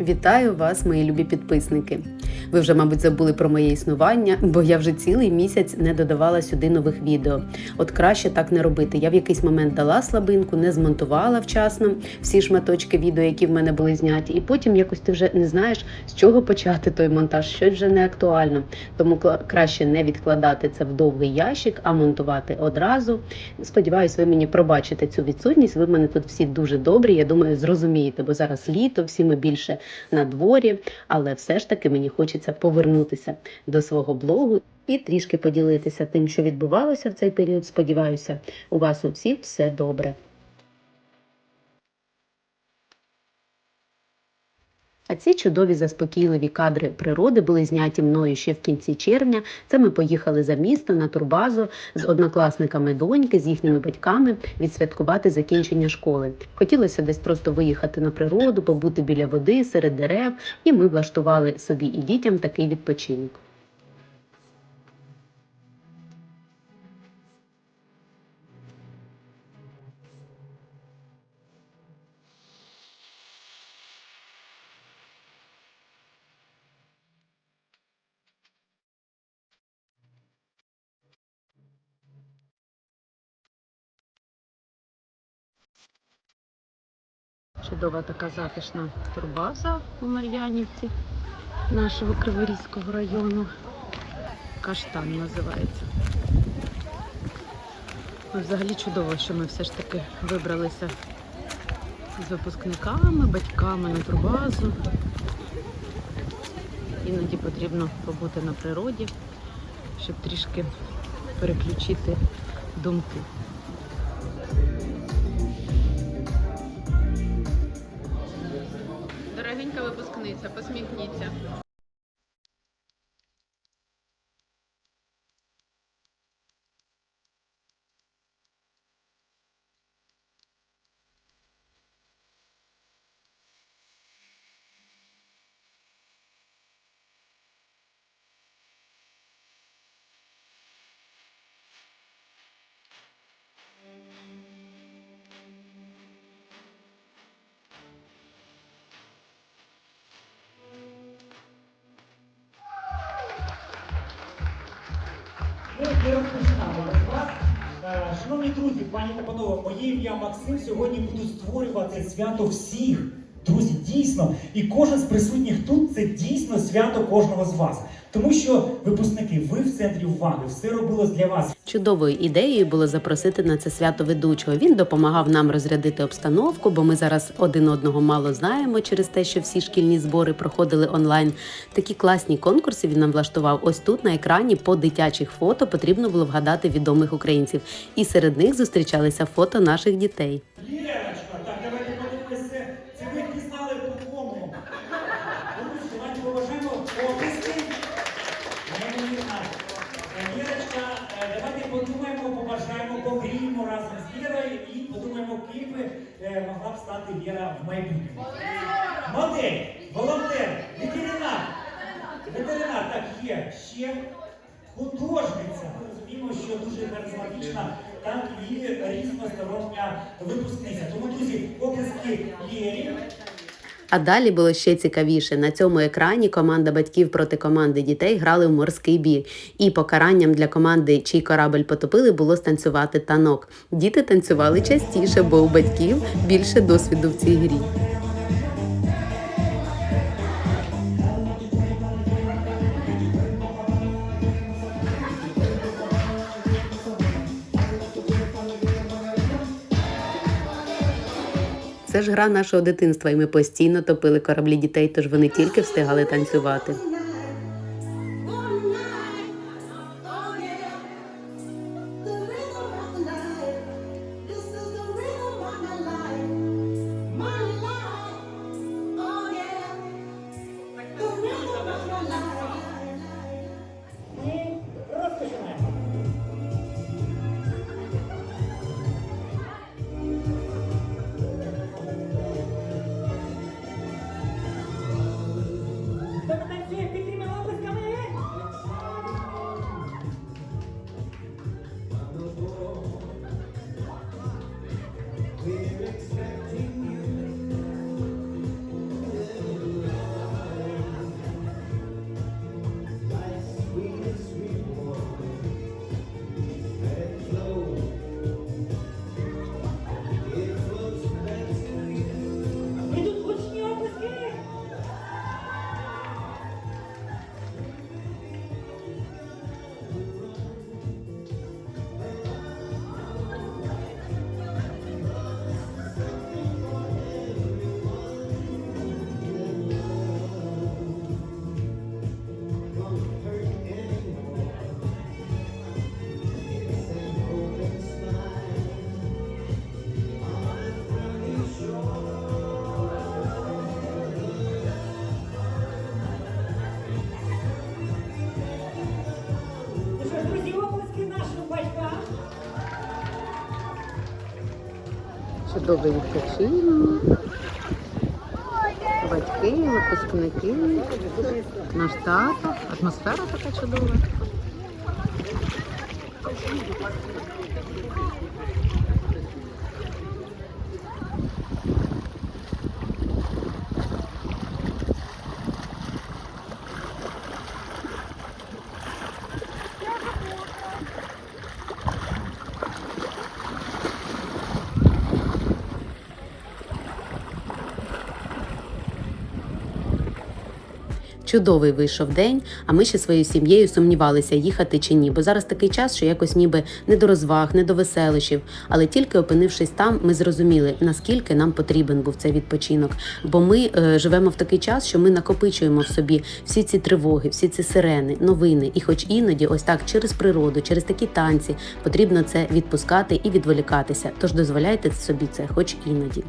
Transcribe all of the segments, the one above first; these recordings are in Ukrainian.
Вітаю вас, мої любі підписники. Ви вже, мабуть, забули про моє існування, бо я вже цілий місяць не додавала сюди нових відео. От краще так не робити. Я в якийсь момент дала слабинку, не змонтувала вчасно всі шматочки відео, які в мене були зняті, і потім якось ти вже не знаєш, з чого почати той монтаж, щось вже не актуально. Тому краще не відкладати це в довгий ящик, а монтувати одразу. Сподіваюсь, ви мені пробачите цю відсутність. Ви мене тут всі дуже добрі. Я думаю, зрозумієте, бо зараз літо, всі ми більше на дворі, але все ж таки мені хочеться повернутися до свого блогу і трішки поділитися тим, що відбувалося в цей період. Сподіваюся, у вас у всіх все добре. А ці чудові заспокійливі кадри природи були зняті мною ще в кінці червня. Це ми поїхали за місто на турбазу з однокласниками доньки, з їхніми батьками відсвяткувати закінчення школи. Хотілося десь просто виїхати на природу, побути біля води, серед дерев, і ми влаштували собі і дітям такий відпочинок. Чудова така затишна турбаза у Мар'янівці нашого Криворізького району. Каштан називається. Ну, взагалі чудово, що ми все ж таки вибралися з випускниками, батьками на турбазу. Іноді потрібно побути на природі, щоб трішки переключити думки. Дорогенька посміхніться. Шановні друзі, пані та панове, моє ім'я Максим. Сьогодні буду створювати свято всіх. Друзі, дійсно, і кожен з присутніх тут це дійсно свято кожного з вас. Тому що випускники, ви в центрі уваги, все робилось для вас. Чудовою ідеєю було запросити на це свято ведучого. Він допомагав нам розрядити обстановку, бо ми зараз один одного мало знаємо через те, що всі шкільні збори проходили онлайн. Такі класні конкурси він нам влаштував. Ось тут на екрані по дитячих фото потрібно було вгадати відомих українців. І серед них зустрічалися фото наших дітей. Лєрочка, так, давайте подивимося. Це ви пізнали по кому. Друзі, давайте побажаємо оплески. Неймовірно. Лєрочка, е, давайте подумаємо, побажаємо, помріємо разом з Лєрою і подумаємо, ким би е, могла б стати віра в майбутньому. Модель, волонтер, ветеринар. Ветеринар, так є. Ще художниця. Ми розуміємо, що дуже харизматична, так і різностороння випускниця. Тому, друзі, оплески Лєрі. А далі було ще цікавіше. На цьому екрані команда батьків проти команди дітей грали в морський бій. І покаранням для команди, чий корабель потопили, було станцювати танок. Діти танцювали частіше, бо у батьків більше досвіду в цій грі. Це ж гра нашого дитинства, і ми постійно топили кораблі дітей, тож вони тільки встигали танцювати. Чудовий відпочинок. Батьки, випускники, наш тато, атмосфера така чудова. Чудовий вийшов день, а ми ще своєю сім'єю сумнівалися, їхати чи ні. Бо зараз такий час, що якось ніби не до розваг, не до веселощів. Але тільки опинившись там, ми зрозуміли, наскільки нам потрібен був цей відпочинок. Бо ми е, живемо в такий час, що ми накопичуємо в собі всі ці тривоги, всі ці сирени, новини. І хоч іноді, ось так через природу, через такі танці, потрібно це відпускати і відволікатися. Тож дозволяйте собі це, хоч іноді.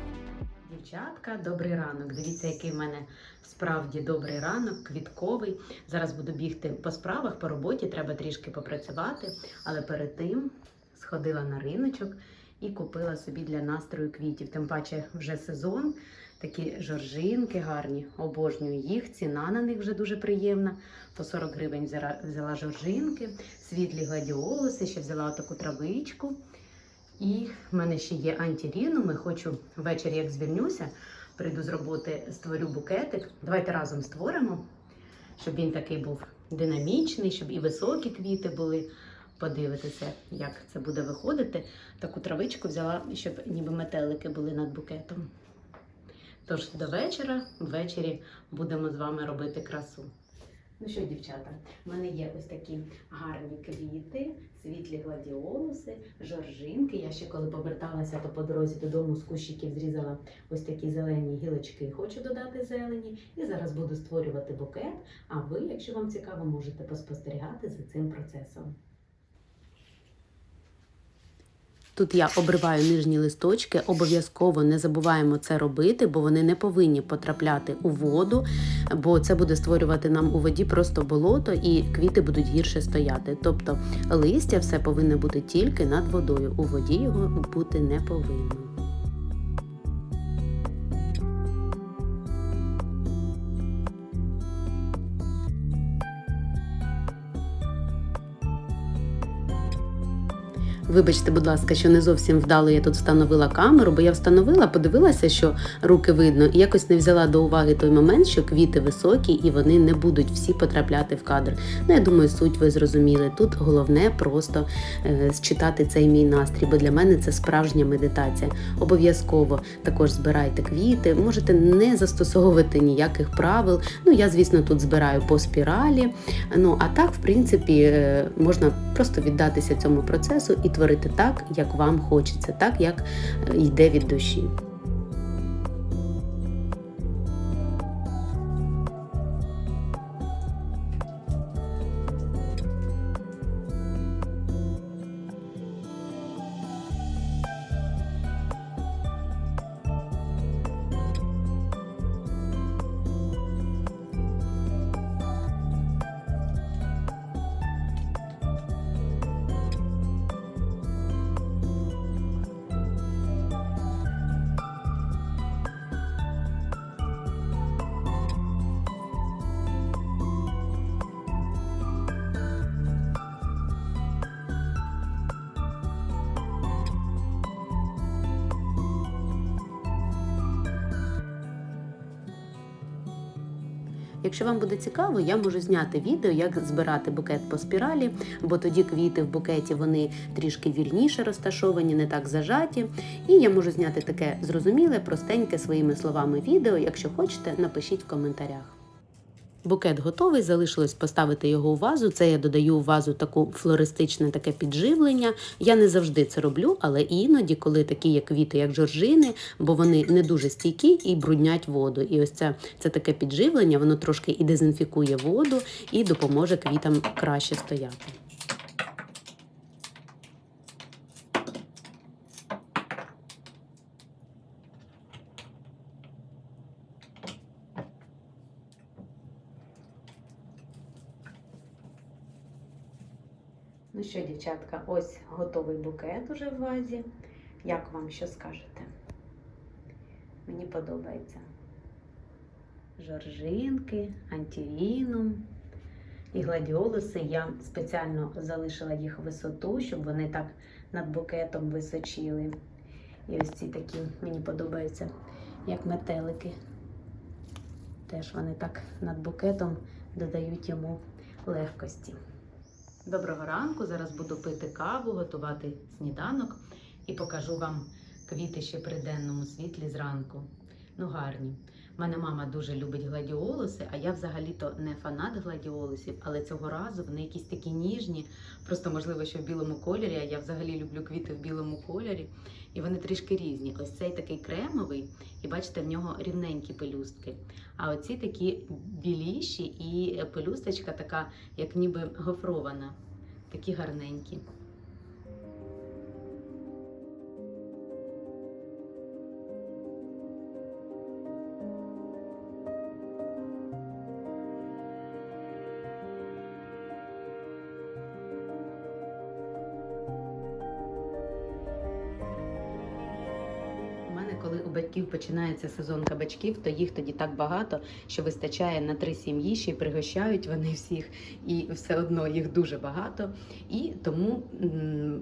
Дівчатка, добрий ранок. Дивіться, який в мене справді добрий ранок, квітковий. Зараз буду бігти по справах, по роботі, треба трішки попрацювати. Але перед тим сходила на риночок і купила собі для настрою квітів. Тим паче вже сезон, такі жоржинки гарні, обожнюю їх. Ціна на них вже дуже приємна. По 40 гривень взяла жоржинки, світлі гладіолуси, ще взяла таку травичку. І в мене ще є антирінуми. Хочу ввечері, як звільнюся, прийду з роботи, створю букетик. Давайте разом створимо, щоб він такий був динамічний, щоб і високі квіти були. Подивитися, як це буде виходити. Таку травичку взяла, щоб ніби метелики були над букетом. Тож до вечора, ввечері будемо з вами робити красу. Ну що, дівчата, в мене є ось такі гарні квіти, світлі гладіолуси, жоржинки. Я ще коли поверталася, то по дорозі додому з кущиків зрізала ось такі зелені гілочки. Хочу додати зелені. І зараз буду створювати букет. А ви, якщо вам цікаво, можете поспостерігати за цим процесом. Тут я обриваю нижні листочки, обов'язково не забуваємо це робити, бо вони не повинні потрапляти у воду, бо це буде створювати нам у воді просто болото і квіти будуть гірше стояти. Тобто листя все повинно бути тільки над водою. У воді його бути не повинно. Вибачте, будь ласка, що не зовсім вдало я тут встановила камеру, бо я встановила, подивилася, що руки видно, і якось не взяла до уваги той момент, що квіти високі і вони не будуть всі потрапляти в кадр. Ну, я думаю, суть ви зрозуміли. Тут головне просто е, считати цей мій настрій, бо для мене це справжня медитація. Обов'язково також збирайте квіти, можете не застосовувати ніяких правил. Ну, я, звісно, тут збираю по спіралі. Ну, а так, в принципі, е, можна просто віддатися цьому процесу і творити так, як вам хочеться, так як е, йде від душі. Якщо вам буде цікаво, я можу зняти відео, як збирати букет по спіралі, бо тоді квіти в букеті вони трішки вільніше розташовані, не так зажаті. І я можу зняти таке зрозуміле, простеньке своїми словами відео. Якщо хочете, напишіть в коментарях. Букет готовий, залишилось поставити його у вазу. Це я додаю у вазу таку флористичне таке підживлення. Я не завжди це роблю, але іноді, коли такі як квіти, як жоржини, бо вони не дуже стійкі і бруднять воду. І ось це, це таке підживлення, воно трошки і дезінфікує воду і допоможе квітам краще стояти. Ну що, дівчатка, ось готовий букет уже в вазі. Як вам що скажете? Мені подобається. Жоржинки, антівінум і гладіолуси. Я спеціально залишила їх висоту, щоб вони так над букетом височили. І ось ці такі мені подобаються, як метелики. Теж вони так над букетом додають йому легкості. Доброго ранку! Зараз буду пити каву, готувати сніданок і покажу вам квіти ще при денному світлі зранку. Ну, гарні. Мене мама дуже любить гладіолуси, а я взагалі-то не фанат гладіолусів, але цього разу вони якісь такі ніжні, просто можливо, що в білому кольорі. А я взагалі люблю квіти в білому кольорі, і вони трішки різні. Ось цей такий кремовий, і бачите, в нього рівненькі пелюстки. А оці такі біліші, і пелюсточка така, як ніби гофрована, такі гарненькі. У батьків починається сезон кабачків, то їх тоді так багато, що вистачає на три сім'ї, ще й пригощають вони всіх, і все одно їх дуже багато. І тому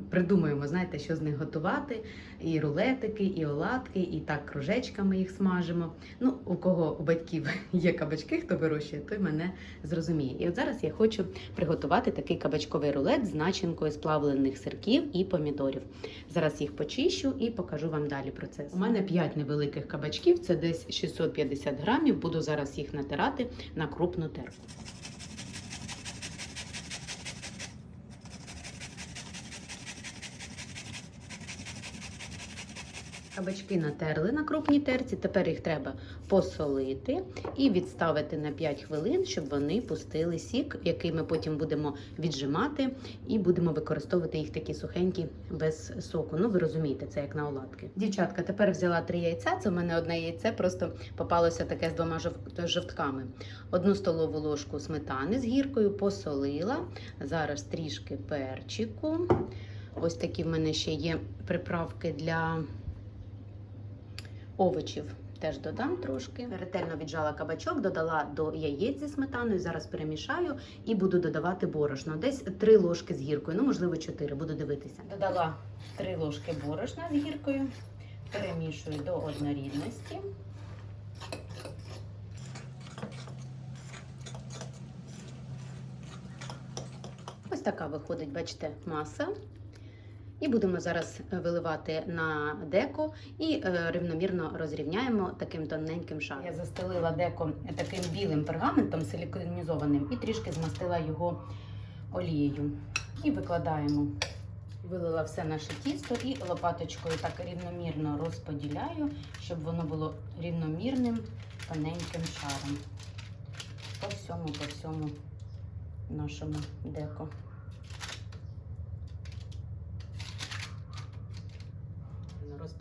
придумуємо, знаєте, що з них готувати: і рулетики, і оладки, і так кружечками їх смажимо. Ну, у кого у батьків є кабачки, хто вирощує, той мене зрозуміє. І от зараз я хочу приготувати такий кабачковий рулет з начинкою з плавлених сирків і помідорів. Зараз їх почищу і покажу вам далі процес. У мене 5 невеликих кабачків, це десь 650 грамів. Буду зараз їх натирати на крупну терку. Кабачки натерли на крупній терці. Тепер їх треба посолити і відставити на 5 хвилин, щоб вони пустили сік, який ми потім будемо віджимати, і будемо використовувати їх такі сухенькі без соку. Ну, ви розумієте, це як на оладки. Дівчатка, тепер взяла три яйця. Це в мене одне яйце, просто попалося таке з двома жов- жовтками. Одну столову ложку сметани з гіркою посолила. Зараз трішки перчику. Ось такі в мене ще є приправки для овочів. Теж додам трошки. Ретельно віджала кабачок, додала до яєць зі сметаною. Зараз перемішаю і буду додавати борошно. Десь 3 ложки з гіркою, ну можливо 4, буду дивитися. Додала 3 ложки борошна з гіркою, перемішую до однорідності. Ось така виходить, бачите, маса. І будемо зараз виливати на деко і е, рівномірно розрівняємо таким тоненьким шаром. Я застелила деко таким білим пергаментом силіконізованим і трішки змастила його олією. І викладаємо. Вилила все наше тісто і лопаточкою так рівномірно розподіляю, щоб воно було рівномірним тоненьким шаром. По всьому, по всьому нашому деко.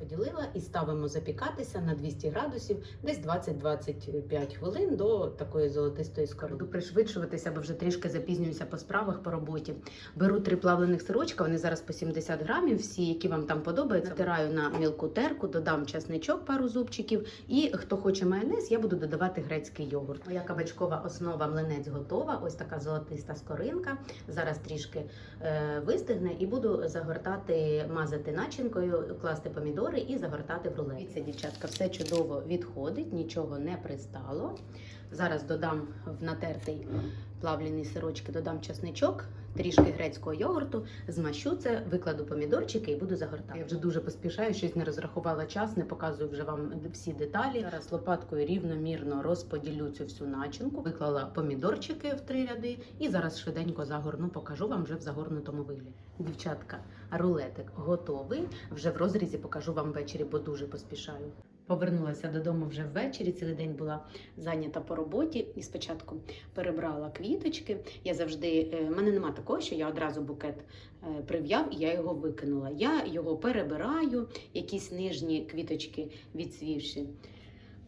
Розподілила і ставимо запікатися на 200 градусів десь 20-25 хвилин до такої золотистої скорби. Буду пришвидшуватися, бо вже трішки запізнююся по справах по роботі. Беру три плавлених сирочка, вони зараз по 70 грамів, всі, які вам там подобаються. Натираю на мілку терку, додам часничок, пару зубчиків. І хто хоче майонез, я буду додавати грецький йогурт. Моя кабачкова основа млинець готова. Ось така золотиста скоринка. Зараз трішки е, вистигне і буду загортати, мазати начинкою, класти помідори і загортати в рулет. Дивіться, дівчатка, все чудово відходить, нічого не пристало. Зараз додам в натертий плавлені сирочки, додам часничок, трішки грецького йогурту, змащу це, викладу помідорчики і буду загортати. Я вже дуже поспішаю, щось не розрахувала час, не показую вже вам всі деталі. Зараз лопаткою рівномірно розподілю цю всю начинку, виклала помідорчики в три ряди і зараз швиденько загорну, покажу вам вже в загорнутому вигляді. Дівчатка, рулетик готовий. Вже в розрізі покажу вам ввечері, бо дуже поспішаю. Повернулася додому вже ввечері. Цілий день була зайнята по роботі і спочатку перебрала квіточки. Я завжди е, в мене нема такого, що я одразу букет е, прив'яв і я його викинула. Я його перебираю, якісь нижні квіточки відсвівши.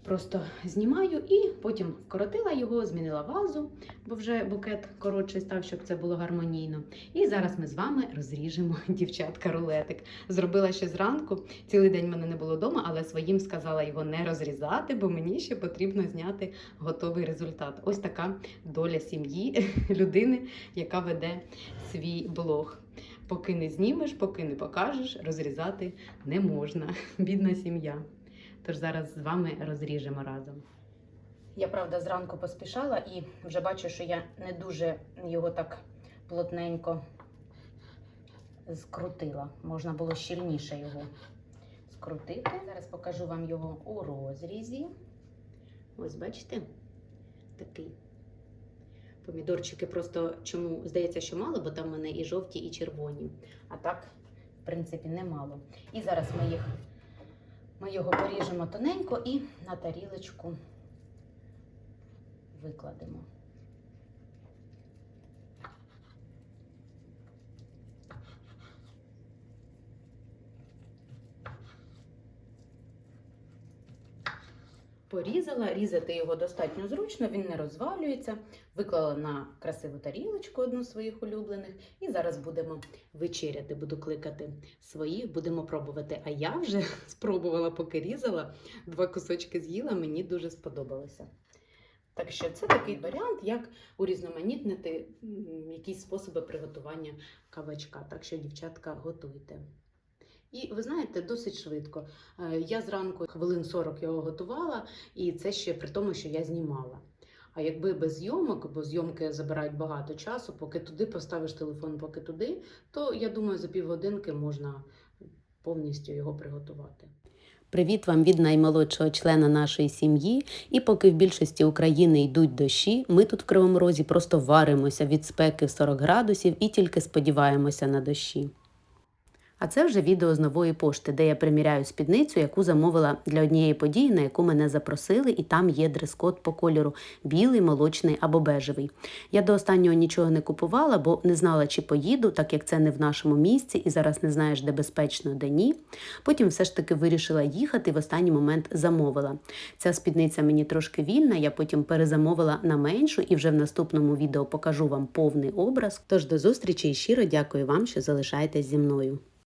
Просто знімаю і потім вкоротила його, змінила вазу, бо вже букет коротший став, щоб це було гармонійно. І зараз ми з вами розріжемо дівчатка рулетик. Зробила ще зранку. Цілий день мене не було вдома, але своїм сказала його не розрізати, бо мені ще потрібно зняти готовий результат. Ось така доля сім'ї людини, яка веде свій блог. Поки не знімеш, поки не покажеш, розрізати не можна. Бідна сім'я. Тож зараз з вами розріжемо разом. Я правда зранку поспішала і вже бачу, що я не дуже його так плотненько скрутила. Можна було щільніше його скрутити. Зараз покажу вам його у розрізі. Ось бачите? Такий. Помідорчики просто чому здається, що мало, бо там в мене і жовті, і червоні. А так, в принципі, немало. І зараз ми їх ми його поріжемо тоненько і на тарілочку викладемо. Порізала, різати його достатньо зручно, він не розвалюється. Виклала на красиву тарілочку одну з своїх улюблених. І зараз будемо вечеряти. Буду кликати своїх, будемо пробувати. А я вже спробувала, поки різала, два кусочки з'їла, мені дуже сподобалося. Так що це такий варіант, як урізноманітнити якісь способи приготування кавачка. Так що, дівчатка, готуйте. І ви знаєте, досить швидко. Е, Я зранку хвилин 40 його готувала, і це ще при тому, що я знімала. А якби без зйомок, бо зйомки забирають багато часу, поки туди поставиш телефон, поки туди, то я думаю, за півгодинки можна повністю його приготувати. Привіт вам від наймолодшого члена нашої сім'ї. І поки в більшості України йдуть дощі, ми тут в Кривому Розі просто варимося від спеки в 40 градусів і тільки сподіваємося на дощі. А це вже відео з нової пошти, де я приміряю спідницю, яку замовила для однієї події, на яку мене запросили, і там є дрес-код по кольору білий, молочний або бежевий. Я до останнього нічого не купувала, бо не знала, чи поїду, так як це не в нашому місці, і зараз не знаєш, де безпечно, де ні. Потім все ж таки вирішила їхати в останній момент замовила. Ця спідниця мені трошки вільна, я потім перезамовила на меншу і вже в наступному відео покажу вам повний образ. Тож до зустрічі і щиро дякую вам, що залишаєтесь зі мною.